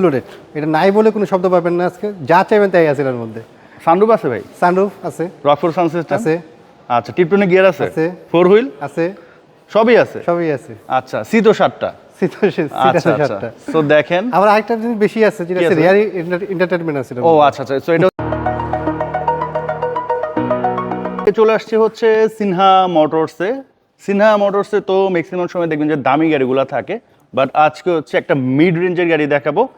Loaded. এটা নাই বলে কোনো শব্দ পাবেন না আজকে। যা চাইবেন তাই আছে এর মধ্যে। সানরুফ আছে ভাই? সানরুফ আছে। Rockford sound system? আছে। আচ্ছা টিপটনে গিয়ার আছে? আছে। Four wheel? আছে। সবই আছে? সবই আছে। আচ্ছা সিটো সাতটা সিট- সিট সাতটা। তো দেখেন। আবার আরেকটা জিনিস বেশি আছে যেটা আছে? রিয়ারি এন্টারটেনমেন্ট আছে ও আচ্ছা আচ্ছা। সো এটা চলে আসছে হচ্ছে সিনহা মোটরসে। সিনহা মোটরসে তো ম্যাক্সিমাম সময় দেখবেন যে দামি গাড়িগুলো থাকে। বাট আজকে হচ্ছে একটা মিড রেঞ্জের গাড়ি দেখাবো।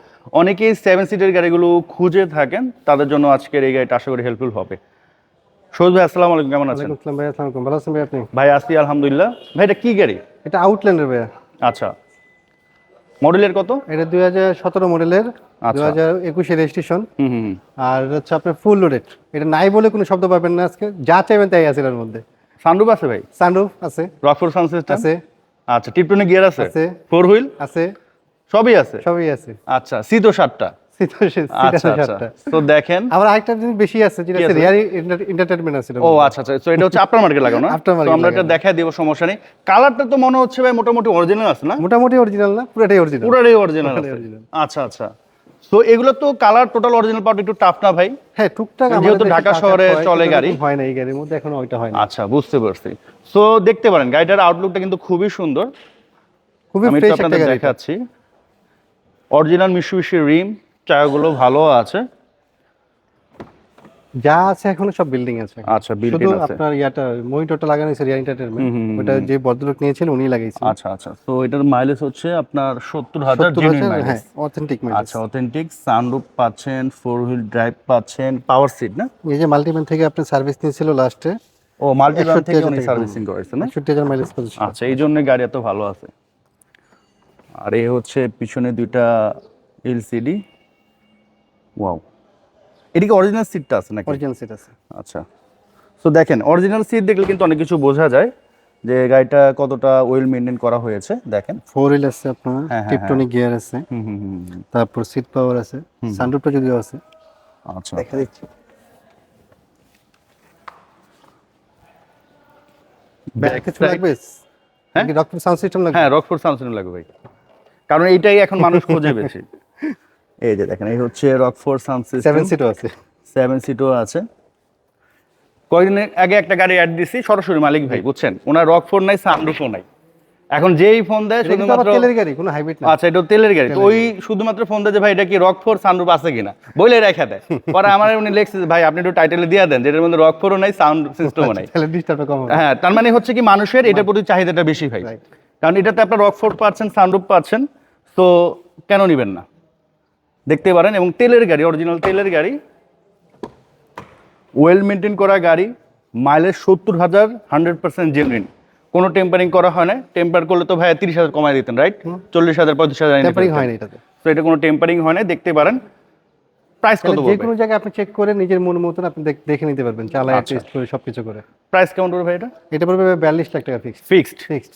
অনেকেই সেভেন সিটের গাড়িগুলো খুঁজে থাকেন তাদের জন্য আজকের এই গাড়িটা আশা করি হেল্পফুল হবে। সৌদ ভাই আসসালামু আলাইকুম কেমন আছেন? আসসালাম ভাই আসসালামু আলাইকুম। ভালো আছেন ভাই আপনি? ভাই আসি আলহামদুলিল্লাহ। ভাই এটা কি গাড়ি? এটা আউটল্যান্ডার ভাই আচ্ছা। মডেলের কত? এটা দুই হাজার সতেরো মডেলের আচ্ছা। দুই হাজার একুশে রেজিস্ট্রেশন হুম হুম হুম। আর হচ্ছে আপনার ফুল লোডেড এটা নাই বলে কোনো শব্দ পাবেন না আজকে। যা চাইবেন তাই আছে এর মধ্যে। সানরুফ আছে ভাই? সানরুফ আছে। রকফোর সাউন্ড আছে। আচ্ছা টিপটনে গিয়ার আছে? আছে। ফোর হুইল আছে। সবই আছে? সবই আছে। আচ্ছা সাতটা সিট আচ্ছা আচ্ছা। সাতটা। তো দেখেন আবার আরেকটা জিনিস বেশি আছে যেটা আছে? আছে ও আচ্ছা আচ্ছা। তো এটা হচ্ছে মার্কেট লাগানো তো আমরা এটা লাগানো। দেখাই সমস্যা নেই। কালারটা তো মনে হচ্ছে ভাই মোটামুটি অরিজিনাল আছে না? মোটামুটি অরিজিনাল না পুরোটাই অরিজিনাল পুরাটাই অরিজিনাল পুরাটাই আছে। original। আচ্ছা আচ্ছা। তো এগুলো তো কালার টোটাল অরিজিনাল একটু টাফ না ভাই? হ্যাঁ টুকটাক যেহেতু ঢাকা শহরে চলে গাড়ি। হয় না এই গাড়ির মধ্যে এখনও ওইটা হয় না। আচ্ছা বুঝতে পারছি। সো দেখতে পারেন গাড়িটার আউটলুকটা কিন্তু খুবই সুন্দর। খুবই ফ্রেশ একটা গাড়ি দেখাচ্ছি। অরিজিনাল মিশুমিশি রিম টায়ারগুলো ভালো আছে। যা আছে এখনও সব বিল্ডিং আছে। আচ্ছা শুধু আছে। আপনার ইয়াটা মনিটরটা লাগানো হয়েছে রিয়া এন্টারটেনমেন্ট ওটা যে ভদ্রলোক নিয়েছিল উনি লাগাইছেন আচ্ছা আচ্ছা। তো এটার মাইলেজ হচ্ছে আপনার সত্তর হাজার সত্তর genuine হাজার হ্যাঁ অথেন্টিক আচ্ছা অথেন্টিক সানরুফ পাচ্ছেন ফোর হুইল ড্রাইভ পাচ্ছেন পাওয়ার সিট না? এই যে মাল্টিম্যান থেকে আপনি সার্ভিস নিয়েছিল লাস্টে ও মাল্টিপ্লান থেকে উনি সার্ভিসিং করেছে না? একষট্টি হাজার মাইলেজ পজিশন আচ্ছা এই জন্য গাড়ি এত ভালো আছে। আর এই হচ্ছে পিছনে দুইটা এলসিডি ওয়াও এদিকে অরিজিনাল সিটটা আছে নাকি? অরিজিনাল সিট আছে। আচ্ছা। তো দেখেন অরিজিনাল সিট দেখলে কিন্তু অনেক কিছু বোঝা যায় যে গাড়িটা কতটা ওয়েল মেনটেন করা হয়েছে। দেখেন। ফোর হুইল আছে আপনার হ্যাঁ, টিপটনিক গিয়ার আছে। হুম হুম হুম হুম। তারপর সিট পাওয়ার আছে। সানরুফটা যদিও আছে। আচ্ছা। দেখা দিচ্ছি। ব্যাক কিছু লাগবে? হ্যাঁ? ডক্টর সাউন্ড সিস্টেম লাগবে? হ্যাঁ রকফোর্ড স্যামসাং লাগবে ভাই। কারণ এইটাই এখন মানুষ খোঁজে বেশি। এই যে দেখেন এই হচ্ছে রকফোর্ড সাউন্ড সিস্টেম সেভেন সিটও আছে। সেভেন সিটও আছে। কয়েকদিন আগে একটা গাড়ি অ্যাড দিছি সরাসরি মালিক ভাই বুঝছেন? ওনার রক ফোন নাই সানরুফও নাই। এখন যেই ফোন দেয় শুধুমাত্র তেলের গাড়ি কোনো হাইব্রিড না। আচ্ছা এটা তেলের গাড়ি। তো ওই শুধুমাত্র ফোন দেয় যে ভাই এটা কি রক ফোর সানরুফ আছে কিনা? বলে রেখে দেয়। পরে আমার উনি লেখছে ভাই আপনি একটু টাইটেলে দিয়ে দেন যেটার মধ্যে রক ফোরও নাই সাউন্ড সিস্টেমও নাই। তাহলে ডিস্টার্বটা কম হবে। হ্যাঁ তার মানে হচ্ছে কি মানুষের এটার প্রতি চাহিদাটা বেশি ভাই. কারণ এটাতে আপনার রক ফোর পাচ্ছেন সানরুফ পাচ্ছেন। তো কেন নেবেন না? দেখতে পারেন এবং তেলের গাড়ি অরিজিনাল তেলের গাড়ি ওয়েল মেনটেন করা গাড়ি মাইলেজ সত্তর হাজার হান্ড্রেড পার্সেন্ট জেনুইন কোনো টেম্পারিং করা হয় না। টেম্পার করলে তো ভাই তিরিশ হাজার কমাই দিতেন রাইট চল্লিশ হাজার পঁয়ত্রিশ হাজার টেম্পারিং হয় না এটাতে। তো এটা কোনো টেম্পারিং হয় না দেখতে পারেন। প্রাইস কত যে কোনো জায়গায় আপনি চেক করে নিজের মন মতন আপনি দেখে নিতে পারবেন চালায় আচ্ছা। টেস্ট করে সবকিছু করে। প্রাইস কেমন পড়বে ভাই এটা? এটা পড়বে বিয়াল্লিশ লাখ টাকা ফিক্সড ফিক্সড ফিক্সড